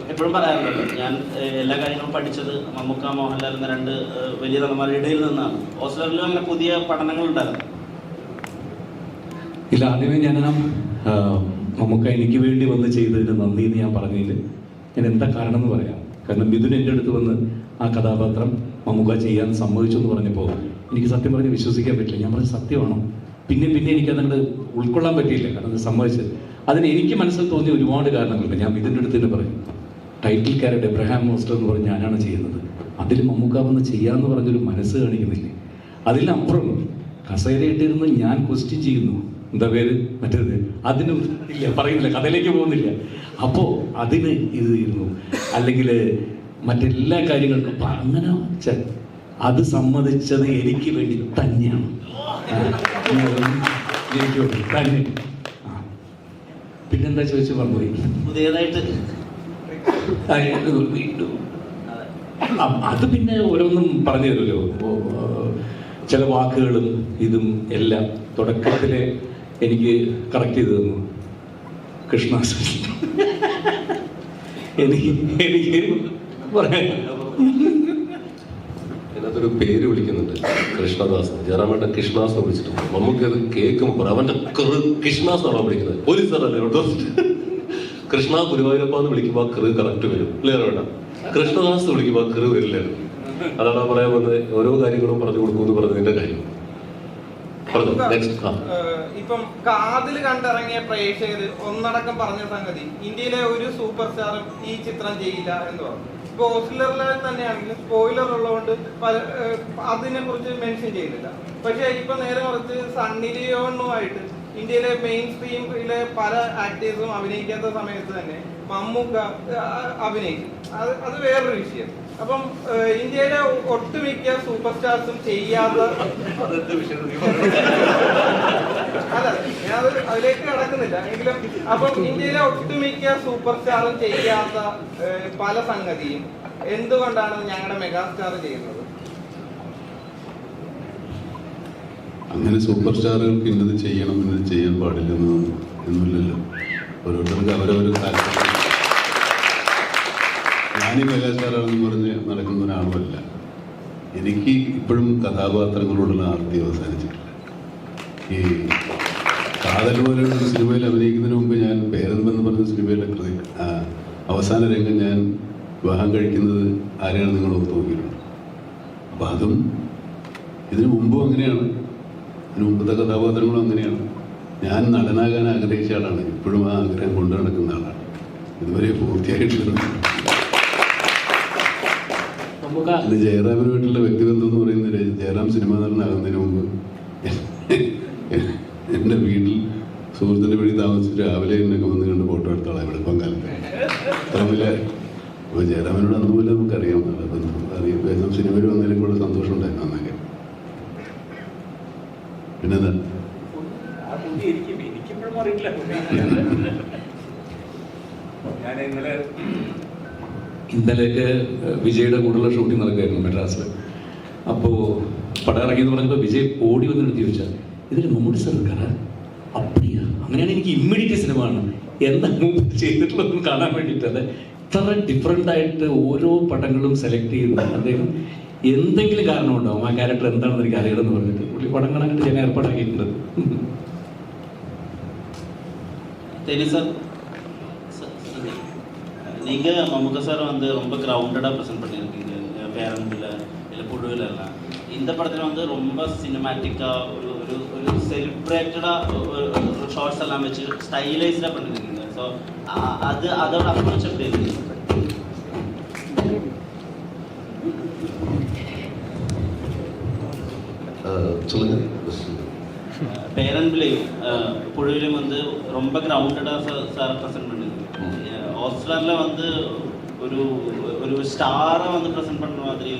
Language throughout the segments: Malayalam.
എപ്പോഴും പറയാറുണ്ട് ഞാൻ എല്ലാ കാര്യങ്ങളും പഠിച്ചത് മമ്മൂക്ക മോഹൻലാൽ എന്ന രണ്ട് വലിയ നടന്മാരുടെ ഇടയിൽ നിന്നാണ്. ഓസ്ട്രേലിയയിലും അങ്ങനെ പുതിയ പഠനങ്ങൾ ഉണ്ടായിരുന്നു. ഇല്ല ആദ്യമേ ഞാൻ നമുക്ക് എനിക്ക് വേണ്ടി വന്ന് ചെയ്തതിന് നന്ദി എന്ന് ഞാൻ പറഞ്ഞതിൽ ഞാൻ എന്താ കാരണം എന്ന് പറയാം. കാരണം മിഥുൻ എന്റെ അടുത്ത് വന്ന് ആ കഥാപാത്രം മമ്മൂക്ക ചെയ്യാൻ സമ്മതിച്ചു എന്ന് പറഞ്ഞപ്പോൾ എനിക്ക് സത്യം പറഞ്ഞ് വിശ്വസിക്കാൻ പറ്റില്ല. ഞാൻ പറഞ്ഞ സത്യമാണോ? പിന്നെ പിന്നെ എനിക്ക് അതുകൊണ്ട് ഉൾക്കൊള്ളാൻ പറ്റിയില്ല. കാരണം അത് സമ്മതിച്ച്. അതിന് എനിക്ക് മനസ്സിൽ തോന്നിയ ഒരുപാട് കാരണങ്ങളുണ്ട്. ഞാൻ മിഥുന്റെ അടുത്ത് തന്നെ പറയും. ടൈറ്റിൽ ക്യാരറ്റ് എബ്രഹാം മോസ്റ്റർ എന്ന് പറഞ്ഞ് ഞാനാണ് ചെയ്യുന്നത്. അതിൽ മമ്മൂക്ക വന്ന് ചെയ്യാന്ന് പറഞ്ഞൊരു മനസ്സ് കാണിക്കുന്നില്ലേ? അതിലപ്പുറം കസേരയിട്ടിരുന്ന് ഞാൻ ക്വസ്റ്റ്യൻ ചെയ്യുന്നു. എന്താ പേര്? മറ്റേത്? അതിന് ഇല്ല പറയുന്നില്ല കഥയിലേക്ക് പോകുന്നില്ല. അപ്പോൾ അതിന് ഇത് ഇരുന്നു അല്ലെങ്കിൽ മറ്റെല്ലാ കാര്യങ്ങൾക്കും അങ്ങനെ വെച്ചാൽ അത് സമ്മതിച്ചത് എനിക്ക് വേണ്ടി തന്നെയാണ്. തന്നെ പിന്നെന്താ ചോദിച്ചു പറഞ്ഞു പുതിയതായിട്ട് അത് പിന്നെ ഓരോന്നും പറഞ്ഞു തരുമല്ലോ. ചില വാക്കുകളും ഇതും എല്ലാം തുടക്കത്തിലെ എനിക്ക് കറക്റ്റ് ചെയ്ത് തന്നു. കൃഷ്ണ എനിക്ക് എനിക്ക് പറയാൻ അതിനകത്തൊരു പേര് വിളിക്കുന്നുണ്ട്. കൃഷ്ണദാസ് ജയറാമേട്ടൻ കൃഷ്ണദാസ് വിളിച്ചിട്ടുണ്ട്. നമുക്ക് അത് കേൾക്കുമ്പോൾ അവന്റെ കൃഷ്ണദാസ് ആണോ വിളിക്കുന്നത്? പോലീസ് കേട്ടോ കൃഷ്ണ ഗുരുവായൂരപ്പ എന്ന് വിളിക്കുമ്പോൾ ആ കൃ കറക്റ്റ് വരും. ക്ലിയർ വേണ്ട കൃഷ്ണദാസ് വിളിക്കുമ്പോൾ ആ കൃ വരില്ലായിരുന്നു അതാണ് പറയാൻ വന്നത് ഓരോ കാര്യങ്ങളും പറഞ്ഞു കൊടുക്കുമെന്ന് പറഞ്ഞതിന്റെ കാര്യം. ഇപ്പം കാതിൽ കണ്ടിറങ്ങിയ പ്രേക്ഷകര് ഒന്നടക്കം പറഞ്ഞ സംഗതി ഇന്ത്യയിലെ ഒരു സൂപ്പർ സ്റ്റാറും ഈ ചിത്രം ചെയ്യില്ല എന്ന് പറഞ്ഞു. ഇപ്പൊ ഓസ്ട്രേലിയയിൽ തന്നെയാണെങ്കിലും സ്പോയിലർ ഉള്ളതുകൊണ്ട് അതിനെ കുറിച്ച് മെൻഷൻ ചെയ്യുന്നില്ല പക്ഷെ ഇപ്പൊ നേരെ കുറച്ച് സണ്ണി ലിയോണുമായിട്ട് ഇന്ത്യയിലെ മെയിൻ സ്ട്രീമിലെ പല ആക്ടേഴ്സും അഭിനയിക്കാത്ത സമയത്ത് തന്നെ മമ്മൂക്ക അഭിനയിക്കും. അത് അത് വേറൊരു വിഷയം. അപ്പം ഇന്ത്യയിലെ ഒട്ടുമിക്ക സൂപ്പർ സ്റ്റാർസും ചെയ്യാത്ത അല്ല ഞാൻ അത് അതിലേക്ക് കടക്കുന്നില്ല. എങ്കിലും അപ്പം ഇന്ത്യയിലെ ഒട്ടുമിക്ക സൂപ്പർ സ്റ്റാറും ചെയ്യാത്ത പല സംഗതിയും എന്തുകൊണ്ടാണ് ഞങ്ങളുടെ മെഗാസ്റ്റാർ ചെയ്യുന്നത്? അങ്ങനെ സൂപ്പർ സ്റ്റാറുകൾക്ക് ഇന്നത് ചെയ്യണം ഇന്നത് ചെയ്യാൻ പാടില്ലെന്ന് എന്നില്ലല്ലോ ഓരോരുത്തർക്ക് അവരവരെ താല്പര്യം. ഞാനീ മെഗാസ്റ്റാറാണെന്ന് പറഞ്ഞ് നടക്കുന്ന ഒരാളുമല്ല. എനിക്ക് ഇപ്പോഴും കഥാപാത്രങ്ങളോടുള്ള ആർത്തി അവസാനിച്ചിട്ടില്ല. ഈ കാതൽ പോലെയുള്ള സിനിമയിൽ അഭിനയിക്കുന്നതിന് മുമ്പ് ഞാൻ പേരെന്തെന്ന് പറഞ്ഞ സിനിമയിലെ കൃതി അവസാന രംഗം ഞാൻ വിവാഹം കഴിക്കുന്നത് ആരെയാണ് നിങ്ങൾ ഓർത്ത് നോക്കിയിട്ടുണ്ട്. അപ്പം അതും ഇതിനു മുമ്പും അങ്ങനെയാണ്. മുമ്പത്തെ കഥാപാത്രങ്ങളും അങ്ങനെയാണ്. ഞാൻ നടനാകാൻ ആഗ്രഹിച്ച ആളാണ്. ഇപ്പോഴും ആ ആഗ്രഹം കൊണ്ടു നടക്കുന്ന ആളാണ്. ഇതുവരെ പൂർത്തിയായിട്ടില്ല. മമ്മൂക്ക ഇത് ജയറാമിനുമായിട്ടുള്ള വ്യക്തിബന്ധം എന്ന് പറയുന്നത്? ജയറാം സിനിമ നടനാകുന്നതിന് മുമ്പ് എന്റെ വീട്ടിൽ സുഹൃത്തിന്റെ വീട്ടിൽ താമസിച്ച് രാവിലെ എന്നൊക്കെ വന്ന് കണ്ട് ഫോട്ടോ എടുത്തോളാം വെളുപ്പം കാലത്ത്. തമ്മിൽ അപ്പോൾ ജയറാമിനോട് അന്ന് പോലെ നമുക്കറിയാം. അറിയാം. സിനിമയിൽ വന്നതിലും കൂടെ സന്തോഷം ഉണ്ടായിരുന്നു അന്നൊക്കെ പിന്നെന്താ ആ പുള്ളി എനിക്ക് എനിക്കിപ്പോഴും അറിയില്ല ഞാൻ ഇന്നലെ ഇന്നലെയൊക്കെ വിജയുടെ കൂടുതലുള്ള ഷൂട്ടിംഗ് നടക്കുകയായിരുന്നു മെഡ്രാസിൽ അപ്പോൾ പടം ഇറങ്ങിയെന്ന് പറഞ്ഞപ്പോൾ വിജയ് ഓടി വന്നിട്ട് ചോദിച്ചാൽ ഇതിൽ മമ്മൂട്ടി സാർ ഇരിക്കാറാ അപ്പടിയാ. അങ്ങനെയാണ് എനിക്ക് ഇമ്മീഡിയറ്റ് സിനിമ ആണ് എന്താ ചെയ്തിട്ടുള്ളതെന്ന് കാണാൻ വേണ്ടിയിട്ട് അതെ ഇത്ര ഡിഫറെന്റ് ആയിട്ട് ഓരോ പടങ്ങളും സെലക്ട് ചെയ്യുന്നു അദ്ദേഹം എന്തെങ്കിലും കാരണമുണ്ടാവും ആ ക്യാരക്ടർ എന്താണെന്ന് എനിക്ക് അറിയണമെന്ന് പറഞ്ഞിട്ട് പുള്ളി പടം കാണാനായിട്ട് ഞാൻ ഏർപ്പാടാക്കിയിട്ടുണ്ട് தெரி சார் ச- சரி. நீங்க மம்முக்க சார் வந்து ரொம்ப கிரவுண்டடா ப்ரெசென்ட் பண்ணியிருக்கீங்க அஹ் பேரன்பில் இல்லை புழுவில் எல்லாம் இந்த படத்தில் வந்து ரொம்ப சினிமேட்டிக்காக ஒரு ஒரு ஒரு செலிப்ரேட்டடாக ஒரு ஷார்ட்ஸ் எல்லாம் வச்சு ஸ்டைலைஸ்டாக பண்ணியிருக்கீங்க ஸோ அது அதோட அப்ரோச் எப்படி இருக்கு சொல்லுங்க. பேரன்பிலையும் புழுவிலும் வந்து ரொம்ப கிரவுண்டடாக சார் ப்ரெசென்ட் பண்ணுது ஹாஸ்டலரில் வந்து ஒரு ஒரு ஸ்டாரை வந்து ப்ரெசென்ட் பண்ணுற மாதிரி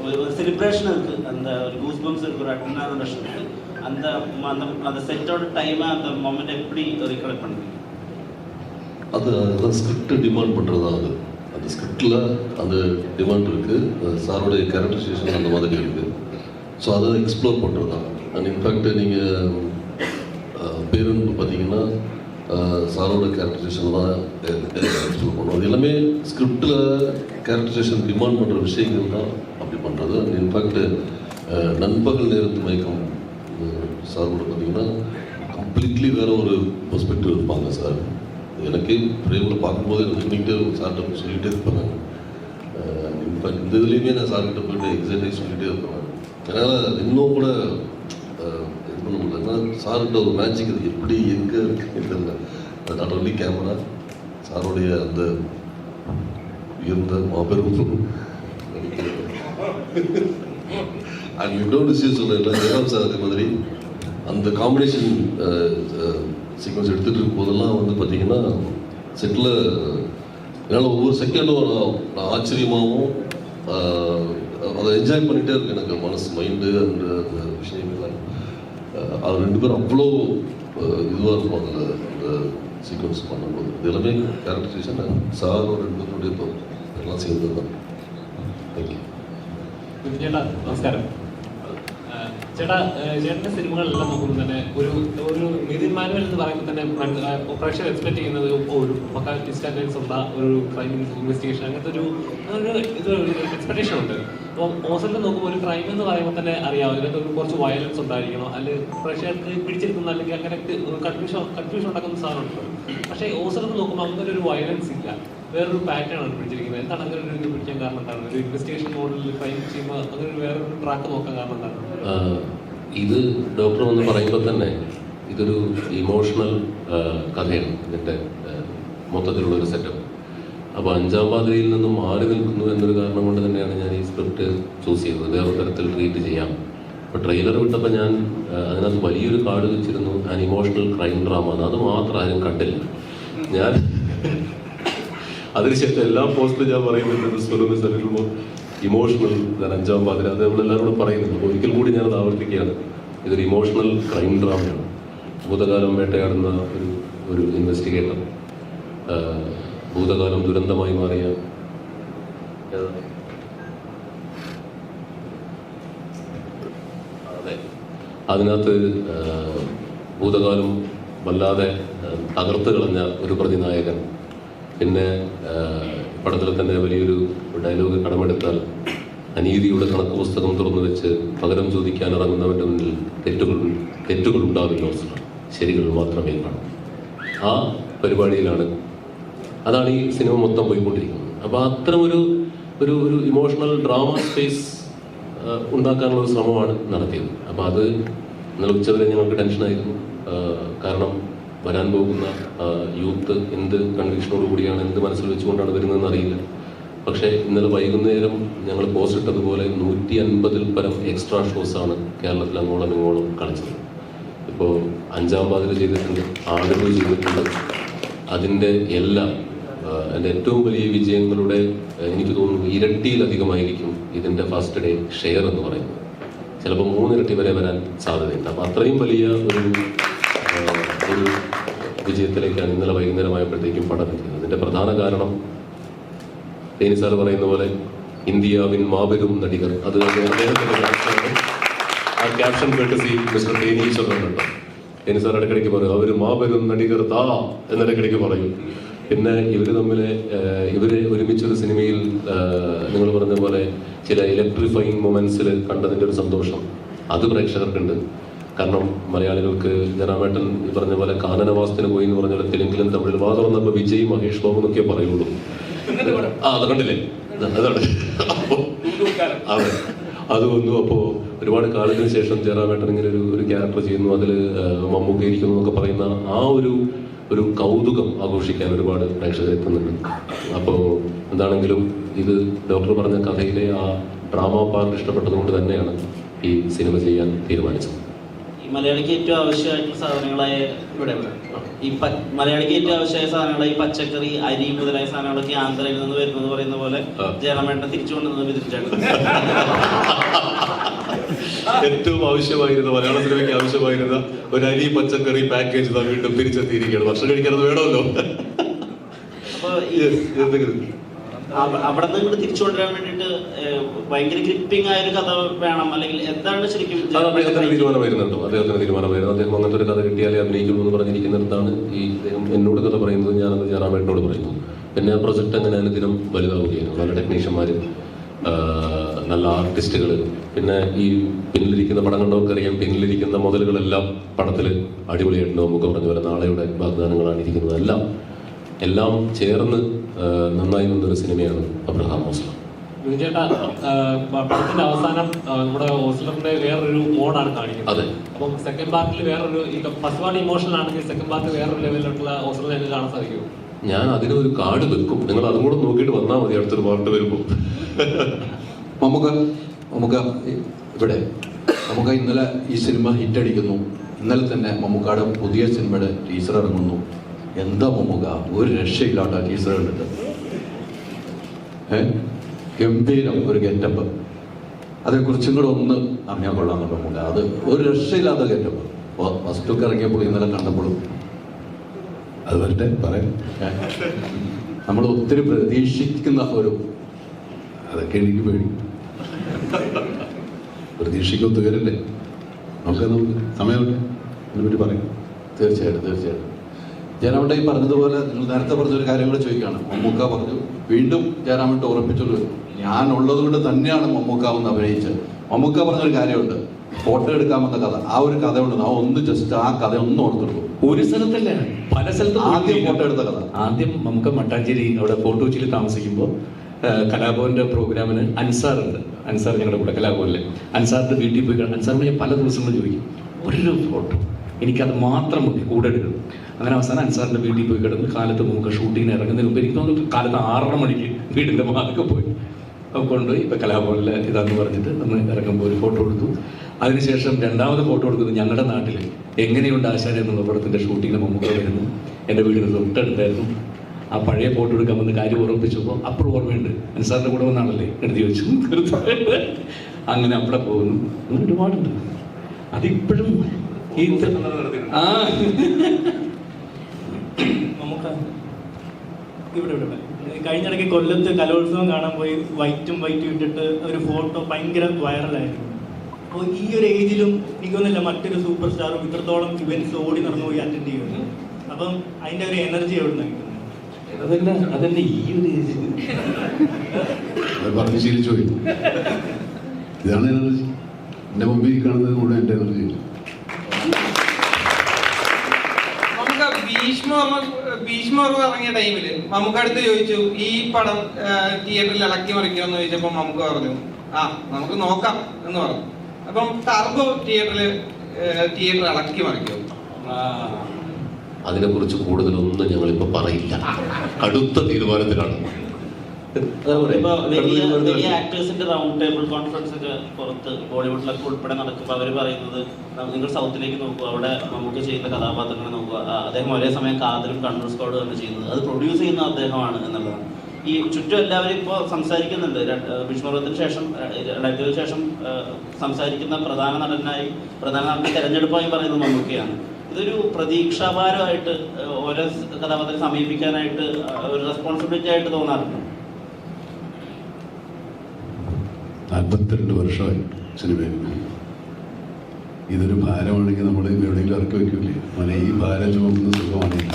ஒரு ஒரு செலிப்ரேஷன் இருக்குது அந்த ஒரு கூஸ் பம்ப்ஸ் இருக்குது ஒரு அட்மினான ரஷன் இருக்குது அந்த அந்த அந்த செட்டோட டைமை அந்த மொமெண்ட் எப்படி ரெக்கார்ட் பண்ணுவீங்க அது ஸ்கிரிப்ட் டிமாண்ட் பண்ணுறதா அது? அந்த ஸ்கிரிப்டில் அந்த டிமாண்ட் இருக்குது சாரோடைய கேரக்டரைசேஷன் அந்த மாதிரி இருக்குது ஸோ அதை எக்ஸ்ப்ளோர் பண்ணுறது தான் அண்ட் இன்ஃபேக்ட் நீங்கள் பேருந்து பார்த்தீங்கன்னா சாரோட கேரக்டரைசேஷன் தான் எக்ஸ்ப்ளோர் பண்ணுவோம் அது எல்லாமே ஸ்கிரிப்டில் கேரக்டரைசேஷன் டிமாண்ட் பண்ணுற விஷயங்கள் தான் அப்படி பண்ணுறது அண்ட் இன்ஃபேக்ட் நண்பகல் நேரத்து மயக்கம் கூட பார்த்தீங்கன்னா கம்ப்ளீட்லி வேற ஒரு பெர்ஸ்பெக்டிவ் இருப்பாங்க சார். எனக்கே பிரேமில் பார்க்கும்போது எனக்கு சொல்லிக்கிட்டே சார்கிட்ட சொல்லிகிட்டே இருப்பேன் நான் இந்த இதுலேயுமே நான் சார்கிட்ட போயிட்டு எக்ஸைட்டாக சொல்லிகிட்டே இருப்பேன். அதனால் இன்னும் கூட இது பண்ண முடியல. ஏன்னா சார்கிட்ட ஒரு மேஜிக் அது எப்படி எங்கே இருக்குன்னு தெரியல. அது நாட் ஒன்லி கேமரா சாருடைய அந்த உயர்ந்த மாபெரும் அண்ட் இன்னொரு விஷயம் சொல்கிறேன் ஜெயராம் சார் அதே மாதிரி அந்த காம்பினேஷன் சீக்வன்ஸ் எடுத்துகிட்டு இருக்கும் போதெல்லாம் வந்து பார்த்தீங்கன்னா செட்டில் என்னால் ஒவ்வொரு செகண்டும் நான் ஆச்சரியமாகவும் அதை என்ஜாய் பண்ணிகிட்டே இருக்கு எனக்கு மனசு மைண்டு அந்த அந்த விஷயங்கள்லாம். அது ரெண்டு பேரும் அவ்வளோ இதுவாக இருக்கும் அதில் அந்த சீக்வன்ஸ் பண்ணும்போது. இது எல்லாமே கேரக்டரைசேஷன் சாரோட ரெண்டு பேருடைய இப்போ எல்லாம் சேர்ந்து தான் தேங்க்யூ நமஸ்காரம். ചേട്ടാ ചേട്ടന്റെ സിനിമകളെല്ലാം നോക്കുമ്പോൾ തന്നെ ഒരു ഒരു നിതിൻ മാനുവൽ എന്ന് പറയുമ്പോൾ തന്നെ പ്രേക്ഷകർ എക്സ്പെക്ട് ചെയ്യുന്നത് ഒരു പക്ക സ്റ്റാൻഡേർഡ്സ് ഉള്ള ഒരു ക്രൈം ഇൻവെസ്റ്റിഗേഷൻ അങ്ങനത്തെ ഒരു എക്സ്പെക്ടേഷൻ ഉണ്ട്. ഓസറിൽ നോക്കുമ്പോൾ ഒരു ക്രൈം എന്ന് പറയുമ്പോൾ തന്നെ അറിയാം. അതിനകത്ത് ഒരു കുറച്ച് വയലൻസ് ഉണ്ടായിരിക്കണം. അല്ലെങ്കിൽ പ്രേക്ഷകർക്ക് പിടിച്ചെടുക്കുന്ന അല്ലെങ്കിൽ അങ്ങനെ കൺഫ്യൂഷൻ കൺഫ്യൂഷൻ ഉണ്ടാക്കുന്ന സാധനമുണ്ട് പക്ഷേ ഓസറിൽ നോക്കുമ്പോൾ അങ്ങനെ ഒരു വയലൻസ് ഇല്ല. വേറൊരു പാറ്റേൺ ആണ് പിടിച്ചിരിക്കുന്നത്. എന്താണ് അങ്ങനെ ഒരു ഇത് പിടിക്കാൻ കാരണം എന്താണ്? ഒരു ഇൻവെസ്റ്റിഗേഷൻ മോഡലിൽ ക്രൈം ചെയ്യുമ്പോൾ അങ്ങനെ ഒരു വേറൊരു ട്രാക്ക് നോക്കാൻ കാരണം എന്താണ്? ഇത് ഡോക്ടർ എന്ന് പറയുമ്പോൾ തന്നെ ഇതൊരു ഇമോഷണൽ കഥയാണ് ഇതിന്റെ മൊത്തത്തിലുള്ള ഒരു സെറ്റപ്പ് അപ്പോൾ അഞ്ചാം പാതയിൽ നിന്നും മാറി നിൽക്കുന്നു എന്നൊരു കാരണം കൊണ്ട് തന്നെയാണ് ഞാൻ ഈ സ്ക്രിപ്റ്റ് ചൂസ് ചെയ്തത്. വേറെ തരത്തിൽ ട്രീറ്റ് ചെയ്യാം. അപ്പോൾ ട്രെയിലർ വിട്ടപ്പോൾ ഞാൻ അതിനകത്ത് വലിയൊരു കാർഡ് വെച്ചിരുന്നു. ആൻ ഇമോഷണൽ ക്രൈം ഡ്രാമ അത് മാത്രം ആരും കണ്ടില്ല. ഞാൻ അതിനുശേഷം എല്ലാ പോസ്റ്റിലും ഞാൻ പറയുന്നുണ്ട് സെലിറ്റുമ്പോൾ ഇമോഷണൽ ഞാൻ അഞ്ചാം പാതിര അത് നമ്മളെല്ലാവരും കൂടെ പറയുന്നുണ്ട്. അപ്പോൾ ഒരിക്കൽ കൂടി ഞാനത് ആവർത്തിക്കുകയാണ്. ഇതൊരു ഇമോഷണൽ ക്രൈം ഡ്രാമയാണ് ഭൂതകാലം വേട്ടയാടുന്ന ഒരു ഒരു ഇൻവെസ്റ്റിഗേറ്റർ ഭൂതകാലം ദുരന്തമായി മാറിയ അതെ. അതിനകത്ത് ഭൂതകാലം വല്ലാതെ തകർത്ത് കളഞ്ഞ ഒരു പ്രതിനായകൻ. പിന്നെ പടത്തിൽ തന്നെ വലിയൊരു ഡയലോഗ് കടമെടുത്താൽ അനീതിയുടെ കണക്ക് പുസ്തകം തുറന്നു വെച്ച് പകരം ചോദിക്കാൻ ഇറങ്ങുന്നവന്റെ മുന്നിൽ തെറ്റുകൾ തെറ്റുകൾ ഉണ്ടാവില്ല ശരികൾ മാത്രമേ കാണൂ. ആ പരിപാടിയിലാണ് അതാണ് ഈ സിനിമ മൊത്തം പോയിക്കൊണ്ടിരിക്കുന്നത്. അപ്പോൾ അത്തരം ഒരു ഒരു ഒരു ഇമോഷണൽ ഡ്രാമ സ്പേസ് ഉണ്ടാക്കാനുള്ള ശ്രമമാണ് നടത്തിയത്. അപ്പോൾ അത് ഇന്നലെ ഉച്ചവരെ ഞങ്ങൾക്ക് ടെൻഷനായിരുന്നു കാരണം വരാൻ പോകുന്ന യൂത്ത് എന്ത് കൺവിക്ഷനോട് കൂടിയാണ് എന്ത് മനസ്സിൽ വെച്ചുകൊണ്ടാണ് വരുന്നതെന്ന് അറിയില്ല. പക്ഷേ ഇന്നലെ വൈകുന്നേരം ഞങ്ങൾ പോസ്റ്റ് ഇട്ടതുപോലെ നൂറ്റി അൻപതിൽ പരം എക്സ്ട്രാ ഷോസ് ആണ് കേരളത്തിൽ അങ്ങോളം ഇങ്ങോളം കളിച്ചത്. ഇപ്പോൾ അഞ്ചാം പാതിര ചെയ്തിട്ടുണ്ട് ആടുകൾ ചെയ്തിട്ടുണ്ട്. അതിന്റെ എല്ലാം എന്റെ ഏറ്റവും വലിയ വിജയങ്ങളുടെ എനിക്ക് തോന്നുന്നു ഇരട്ടിയിലധികമായിരിക്കും ഇതിന്റെ ഫസ്റ്റ് ഡേ ഷെയർ എന്ന് പറയുന്നത്. ചിലപ്പോൾ മൂന്നിരട്ടി വരെ വരാൻ സാധ്യതയുണ്ട്. അപ്പം അത്രയും വലിയ ഒരു ഒരു വിജയത്തിലേക്കാണ് ഇന്നലെ വൈകുന്നേരമായപ്പോഴത്തേക്കും പടം എത്തിയത്. അതിന്റെ പ്രധാന കാരണം തേനി സാർ പറയുന്ന പോലെ ഇന്ത്യവിൻ മാബെരും നടികർ അത് അദ്ദേഹത്തിന്റെ ക്യാപ്ഷനാണ് ആ ക്യാപ്ഷൻ കേട്ടസി മിസ്റ്റർ തേനി ഈശ്വരനുണ്ട് തേനി സാർ ഇടയ്ക്കിടയ്ക്ക് പറയും അവർ മാബെരും നടികർ താ എന്നിടയ്ക്കിടയ്ക്ക് പറയും. പിന്നെ ഇവർ തമ്മിൽ ഇവർ ഒരുമിച്ചൊരു സിനിമയിൽ നിങ്ങൾ പറഞ്ഞ പോലെ ചില ഇലക്ട്രിഫൈങ് മൊമെന്റ്സിൽ കണ്ടതിന്റെ ഒരു സന്തോഷം. അത് പ്രേക്ഷകർക്കുണ്ട്. കാരണം മലയാളികൾക്ക് ജനാമേട്ടൻ പറഞ്ഞ പോലെ കാനനവാസത്തിന് പോയി എന്ന് പറഞ്ഞ പോലെ തെലുങ്കിലും തമിഴിൽ വാ തുറന്നപ്പോൾ വിജയ് മഹേഷ് ബാബു എന്നൊക്കെ പറയുള്ളൂ. ആ അത് കണ്ടില്ലേ? അതാണ്. അതെ അത്. വന്നു അപ്പോൾ ഒരുപാട് കാലത്തിന് ശേഷം ജയറാമേട്ടൻ ഇങ്ങനെ ഒരു ഒരു ക്യാരക്ടർ ചെയ്യുന്നു. അതിൽ മമ്മൂക്ക ഇരിക്കുന്നു എന്നൊക്കെ പറയുന്ന ആ ഒരു ഒരു കൗതുകം ആഘോഷിക്കാൻ ഒരുപാട് പ്രേക്ഷകർ എത്തുന്നുണ്ട്. അപ്പോൾ എന്താണെങ്കിലും ഇത് ഡോക്ടർ പറഞ്ഞ കഥയിലെ ആ ഡ്രാമ പാർട്ട് ഇഷ്ടപ്പെട്ടതുകൊണ്ട് തന്നെയാണ് ഈ സിനിമ ചെയ്യാൻ തീരുമാനിച്ചത്. ഈ മലയാളിക്ക് ഏറ്റവും ആവശ്യമായിട്ടുള്ള സാധനങ്ങളായ ഇവിടെ. ഈ മലയാളിക്ക് ഏറ്റവും ആവശ്യമായ സാധനങ്ങളായ ഈ പച്ചക്കറി അരി മുതലായ സാധനങ്ങളൊക്കെ ആന്ധ്രയിൽ നിന്ന് വരുന്നത് പറയുന്ന പോലെ ആ. ജയറാമേട്ടൻ തിരിച്ചു കൊണ്ടുവന്നത് വിതിരിച്ചാണ് ഏറ്റവും ആവശ്യമായിരുന്ന മലയാള സിനിമയ്ക്ക് ആവശ്യമായിരുന്ന ഒരു അരി പച്ചക്കറി പാക്കേജ് വീണ്ടും തിരിച്ചെത്തിയിരിക്കുകയാണ് ഭക്ഷണം കഴിക്കാനത് വേണമല്ലോ അപ്പൊ അവിടെ നിന്ന് ഇങ്ങോട്ട് തിരിച്ചു കൊണ്ടുവരാൻ വേണ്ടിയിട്ട് ഏഹ്, ഭയങ്കര ഗ്രിപ്പിംഗ് ആയ ഒരു കഥ വേണം. അല്ലെങ്കിൽ എന്താണ് ശരിക്കും അത് അദ്ദേഹത്തിന് തീരുമാനം വരുന്നുണ്ടോ? അദ്ദേഹത്തിന് തീരുമാനം വരുന്നത് അദ്ദേഹം അങ്ങനത്തെ ഒരു കഥ കിട്ടിയാലേ അഭിനയിക്കുള്ളൂ എന്ന് പറഞ്ഞിരിക്കുന്നിടത്താണ് ഈ അദ്ദേഹം എന്നോട് കഥ പറയുന്നത്. ഞാനത് ജയറാമേട്ടനോട് പറയുന്നു. പിന്നെ ആ പ്രൊജക്ട് അങ്ങനെ അനുദിനം വലുതാവുകയാണ്. നല്ല ടെക്നീഷ്യന്മാർ നല്ല ആർട്ടിസ്റ്റുകൾ പിന്നെ ഈ പിന്നിലിരിക്കുന്ന പടം കണ്ടവർക്കറിയാം പിന്നിലിരിക്കുന്ന മുതലുകളെല്ലാം പടത്തിൽ അടിപൊളിയായിട്ട് നമുക്ക് പറഞ്ഞു പോലെ നാളെയുടെ വാഗ്ദാനങ്ങളാണ് ഇരിക്കുന്നത്. എല്ലാം എല്ലാം ചേർന്ന് നന്നായി വന്നൊരു സിനിമയാണ് അബ്രഹാം മോസ്ലം. ചേട്ടാ പടത്തിന്റെ അവസാനം നമ്മുടെ ഓസ്ലറിന്റെ വേറൊരു മോഡാണ് കാണിക്കുന്നത്. അപ്പം സെക്കൻഡ് പാർട്ടിൽ വേറൊരു ഈ ഫസ്റ്റ് പാർട്ട് ഇമോഷണൽ ആണെങ്കിൽ സെക്കൻഡ് പാർട്ട് വേറൊരു ലെവലിലുള്ള ഓസ്ലർ ഞങ്ങൾക്ക് കാണാൻ സാധിക്കും ഞാൻ അതിനൊരു കാർഡ് വെക്കും. നിങ്ങൾ അതും കൂടെ നോക്കിയിട്ട് വന്നാൽ മതി അടുത്തൊരു പാർട്ട് വരുമ്പോൾ നമുക്ക് നമുക്ക് ഇവിടെ. നമുക്ക് ഇന്നലെ ഈ സിനിമ ഹിറ്റ് അടിക്കുന്നു. ഇന്നലെ തന്നെ മമ്മൂക്കാട് പുതിയ സിനിമയുടെ ടീച്ചർ ഇറങ്ങുന്നു. എന്താ മമ്മൂക്ക ഒരു രക്ഷയില്ലാത്ത ടീച്ചർ കണ്ടിട്ട്. ഏ? ഗംഭീരം ഒരു ഗെറ്റപ്പ്. അതേക്കുറിച്ചും കൂടെ ഒന്ന് അറിഞ്ഞാൽ കൊള്ളാമെന്നുണ്ട് അത് ഒരു രക്ഷയില്ലാത്ത ഗെറ്റപ്പ്. ഫസ്റ്റ് ഒക്കെ ഇറങ്ങിയപ്പോൾ ഇന്നലെ കണ്ടപ്പോഴും. അത് വരട്ടെ പറയാം. നമ്മൾ ഒത്തിരി പ്രതീക്ഷിക്കുന്ന ഒരു അതൊക്കെ എനിക്ക് പേടി. പ്രതീക്ഷിക്കും വരല്ലേ നമുക്ക് നമുക്ക്. സമയമുണ്ട്. അതിനെപ്പറ്റി പറയാം. തീർച്ചയായിട്ടും തീർച്ചയായിട്ടും. ജയറാമട്ട ഈ പറഞ്ഞതുപോലെ നിങ്ങൾ നേരത്തെ പറഞ്ഞൊരു കാര്യം കൂടെ ചോദിക്കുകയാണ്. മമ്മൂക്ക പറഞ്ഞു വീണ്ടും ജയറാമട്ട ഉറപ്പിച്ചൊരു ഞാൻ ഉള്ളത് കൊണ്ട് തന്നെയാണ് മമ്മൂക്കാവെന്ന് അഭിനയിച്ചത്. മമ്മൂക്ക പറഞ്ഞൊരു കാര്യമുണ്ട്. ഫോട്ടോ എടുക്കാമെന്ന കഥ. ആ ഒരു കഥയുണ്ട്. ആ ഒന്ന് ജസ്റ്റ് ആ കഥ ഒന്ന് ഓർത്തിട്ടു. ഒരു സ്ഥലത്തല്ല? പല സ്ഥലത്തും ആദ്യം ഫോട്ടോ എടുത്ത കഥ. ആദ്യം നമുക്ക് മട്ടാഞ്ചേരി അവിടെ ഫോട്ടോ കൊച്ചിയിൽ താമസിക്കുമ്പോൾ കലാഭവന്റെ പ്രോഗ്രാമിന് അൻസാർ ഉണ്ട് അൻസാർ ഞങ്ങളുടെ കൂടെ കലാഭവനിലെ. അൻസാറിന്റെ വീട്ടിൽ പോയി അൻസാറിന് ഞാൻ പല ദിവസങ്ങളും ചോദിക്കും ഒരു ഫോട്ടോ? എനിക്കത് മാത്രം മതി കൂടെ എടുക്കണം അങ്ങനെ അവസാനം അൻസാറിന്റെ വീട്ടിൽ പോയി കിടന്ന് കാലത്ത് നമുക്ക് ഷൂട്ടിങ്ങിന് ഇറങ്ങുന്നതിന് മുമ്പ് എനിക്ക് തോന്നുന്നു കാലത്ത് ആറര മണിക്ക് വീടിന്റെ മാതൊക്കെ പോയി. കൊണ്ടുപോയി ഇപ്പം കലാഭവനിലെ ഇതാന്ന് പറഞ്ഞിട്ട് നമ്മൾ ഇറങ്ങുമ്പോൾ ഒരു ഫോട്ടോ എടുത്തു. അതിനുശേഷം രണ്ടാമത് ഫോട്ടോ എടുക്കുന്നത് ഞങ്ങളുടെ നാട്ടിൽ എങ്ങനെയുണ്ട് ആശാരി എന്നുള്ള പടത്തിന്റെ ഷൂട്ടിങ്ങിന് മുമ്പ് വരുന്നു. എന്റെ വീടിന് തൊട്ടടുത്തായിരുന്നു ആ പഴയ ഫോട്ടോ എടുക്കാൻ വന്ന് കാര്യം ഉറപ്പിച്ചപ്പോൾ അപ്പുറം ഓർമ്മയുണ്ട്. അനുസാറിന്റെ കൂടെ വന്നാണല്ലേ? എഴുതി വെച്ചു അങ്ങനെ അവിടെ പോകുന്നു. അങ്ങനെ ഒരുപാടുണ്ട്. അതിപ്പോഴും ആ നമുക്ക് ഇവിടെ ഇവിടെ കഴിഞ്ഞ കഴിഞ്ഞിടയ്ക്ക് കൊല്ലത്ത് കലോത്സവം കാണാൻ പോയി വൈറ്റും വൈറ്റും ഇട്ടിട്ട് ഒരു ഫോട്ടോ ഭയങ്കര വൈറലായിരുന്നു. അപ്പോൾ ഈ ഒരു ഏജിലും എനിക്കൊന്നുമില്ല മറ്റൊരു സൂപ്പർ സ്റ്റാറും ഇത്രത്തോളം ഇവൻസ് ഓടി നടന്നു പോയി അറ്റൻഡ് ചെയ്യുന്നത്. അപ്പം അതിന്റെ ഒരു എനർജി എവിടെ നിന്ന് കിട്ടുന്നത്? അതല്ല അതല്ല ഈ ഒരു ഏജ്. അത് പറഞ്ഞ് ശീലിച്ചു പോയി. ഇതാണ് എനർജി എന്റെ മുമ്പിൽ കാണുന്നത് കൂടെ എന്റെ എനർജി ഭീഷ്മർ ഭീഷ്മർ ഇറങ്ങിയ ടൈമിൽ നമുക്ക് അടുത്ത് ചോദിച്ചു ഈ പടം തിയേറ്ററിൽ ഇളക്കി മറിക്കുമെന്ന് ചോദിച്ചപ്പോ നമുക്ക് പറഞ്ഞു ആ നമുക്ക് നോക്കാം എന്ന് പറഞ്ഞു. അപ്പം ടർബോ തിയേറ്ററിൽ തിയേറ്റർ ഇളക്കി മറിക്കും. അതിനെക്കുറിച്ച് കൂടുതലൊന്നും ഞങ്ങളിപ്പോൾ പറയില്ല. കടുത്ത തീരുമാനത്തിലാണ്. വലിയ ആക്ടേഴ്സിന്റെ റൗണ്ട് ടേബിൾ കോൺഫറൻസ് ഒക്കെ പുറത്ത് ബോളിവുഡിലൊക്കെ ഉൾപ്പെടെ നടക്കുമ്പോൾ അവർ പറയുന്നത് നിങ്ങൾ സൗത്തിലേക്ക് നോക്കൂ അവിടെ നമുക്ക് ചെയ്യുന്ന കഥാപാത്രങ്ങളെ നോക്കുക അദ്ദേഹം ഒരേ സമയം കാതലും കണ്ണൂർ സ്ക്വാഡ് തന്നെ ചെയ്യുന്നത്. അത് പ്രൊഡ്യൂസ് ചെയ്യുന്ന അദ്ദേഹമാണ് എന്നുള്ളതാണ്. ഈ ചുറ്റും എല്ലാവരും ഇപ്പോൾ സംസാരിക്കുന്നുണ്ട്. ഭീഷ്മപർവത്തിന് ശേഷം രണ്ടായിരത്തിന് ശേഷം സംസാരിക്കുന്ന പ്രധാന നടനായി പ്രധാന നടന്റെ തെരഞ്ഞെടുപ്പായി പറയുന്നത് മമ്മൂക്കയാണ്. ഇതൊരു പ്രതീക്ഷാഭാരമായിട്ട് ഓരോ കഥാപാത്രം കഥാപാത്രത്തെ സമീപിക്കാനായിട്ട് ഒരു റെസ്പോൺസിബിലിറ്റി ആയിട്ട് തോന്നാറുണ്ട്. നാൽപ്പത്തിരണ്ട് വർഷമായി സിനിമയിൽ. ഇതൊരു ഭാരമാണെങ്കിൽ നമ്മൾ എവിടെയെങ്കിലും ഇറക്കി വയ്ക്കില്ലേ അങ്ങനെ ഈ ഭാരം ചുമക്കുന്ന സുഖമാണ്. ഈ